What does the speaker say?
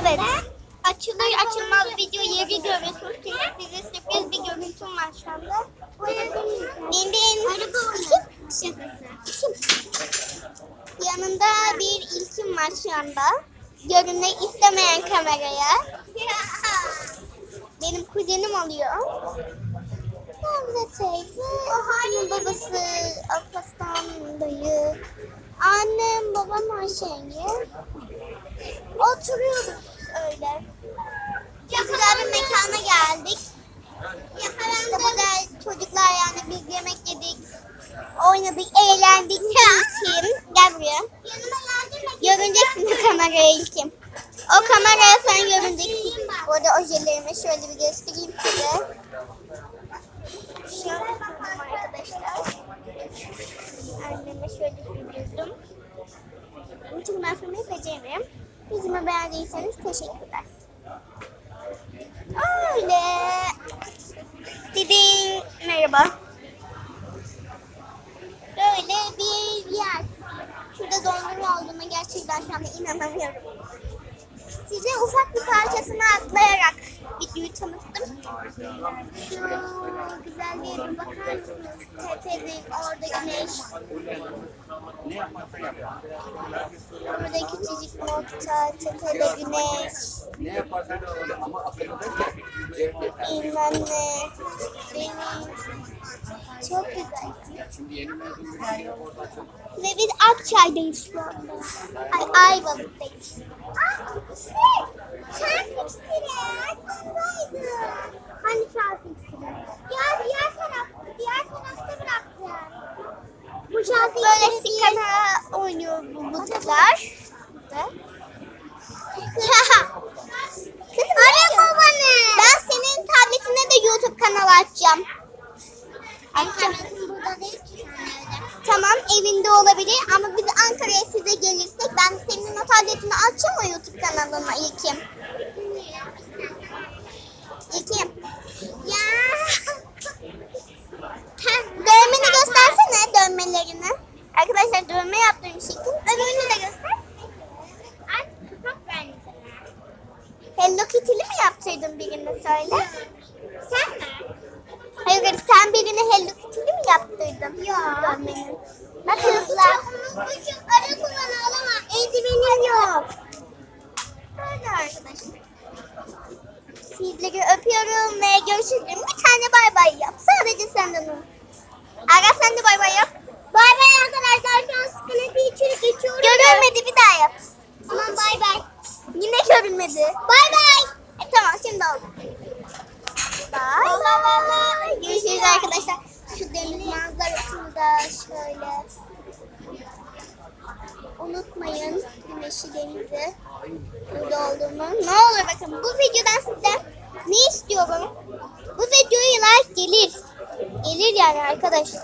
Evet. Açılır açılmaz video yeri görüyorsunuz. Çünkü size sürpriz bir görüntüm var şu anda. Kim? Yanında bir ilkim var şu anda. Görünmek istemeyen kameraya. Benim kuzenim oluyor. Gamze teyze, annemin babası, Alparslan dayı, annem, babam Ayşe yenge. Oturuyoruz öyle. Bir mekana geldik. İşte burada çocuklar yani biz yemek yedik, oynadık, eğlendik. İlkim, gel buraya. Görüneceksin kameraya ilkim. O kameraya sen görüneceksin. Bu arada ojelerimi şöyle bir göstereyim size. Şöyle arkadaşlar. Anneme şöyle sürdürdüm. Çünkü ben sürmeyi beceremiyorum. Yüzümü beğendiyseniz teşekkürler. Öyle. Didin. Merhaba. Böyle bir yer. Şurada dondurma olduğuna gerçekten şu anda inanamıyorum. Size ufak bir parçasını atlayarak videoyu tanıttım. Şu güzelliğe bir bakar mısınız? Tepedir, orada güneş. Burada küçücük nokta, tepede güneş. Ne ne. Deniz. Çok güzel. Şimdi yeni mezun bir şey orada çok Ve biz Akçay'dayız şu anda. Ay, Ayvalık'tayız. Aa, şey, trafik iksiri. Aklımdaydı. Hani trafik iksiri? Ya diğer taraf, diğer tarafta bıraktım. Bu şarkıyı Böyle sikana oynuyor bu butlar. Arama bana. Ben senin tabletine de YouTube kanalı açacağım. Açacağım. Tamam evinde olabilir ama biz Ankara'ya size gelirsek ben senin o tabletini açacağım o YouTube kanalına İlkim. İlkim. Ya. Dövmeni göstersene dövmelerini. Arkadaşlar dövme yaptırmış İlkim. Öbürünü de göster. Hello Kitty'li mi yaptırdın birini söyle? Sen? Hayır sen birine Hello Kitty'li mi yaptırdın? Yok. Bak hızlı. Küçük arı kullanalım ama eldivenim yok. Böyle arkadaşlar. Sizleri öpüyorum ve görüşürüz. Bir tane bay bay yap. Sadece senden o. Aga sen de bay bay yap. Bay bay arkadaşlar. Şu an sıkıntı içeri geçiyorum. Görülmedi bir daha yap. Tamam bay bay. Yine görülmedi. Bay bay. E, tamam şimdi oldu. Arkadaşlar. Şu deniz manzarasını da şöyle. Unutmayın güneşi denizi burada olduğumu. Ne olur bakın bu videodan sizden ne istiyorum? Bu videoya like gelir. Gelir yani arkadaşlar.